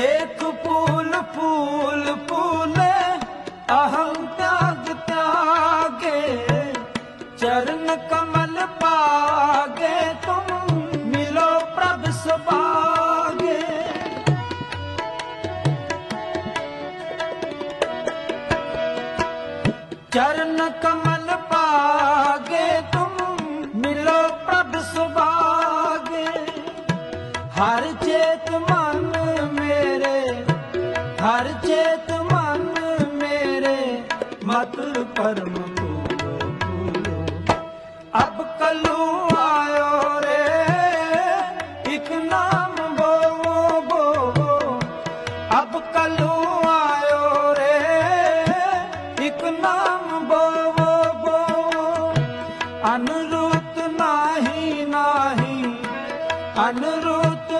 ਦੇਖ pool pool Phule, ਅਹੰ ਤਿਆਗ ਤਿਆਗੇ। ਚਰਨ ਕਮਲ ਪਾਗੇ, ਤੁਮ ਮਿਲੋ ਪ੍ਰਭ ਸੁਭਾਗੇ। ਚਰਨ ਕਮਲ ਪਾਗੇ ਹਰ ਚੇਤ ਮਨ ਮੇਰੇ, ਹਰ ਚੇਤ ਮਨ ਮੇਰੇ, ਮਤ ਪਰਮ ਅਬ ਕਲੂ ਆਇਓ ਰੇ, ਇਕ ਨਾਮ ਬੋਵੋ ਬੋਵੋ। ਅਬ ਕਲੂ ਆਇਓ ਰੇ, ਇਕ ਨਾਮ ਬੋਵੋ ਬੋਵੋ। ਅਨਰੂਤ ਨਾਹੀ अनुरोध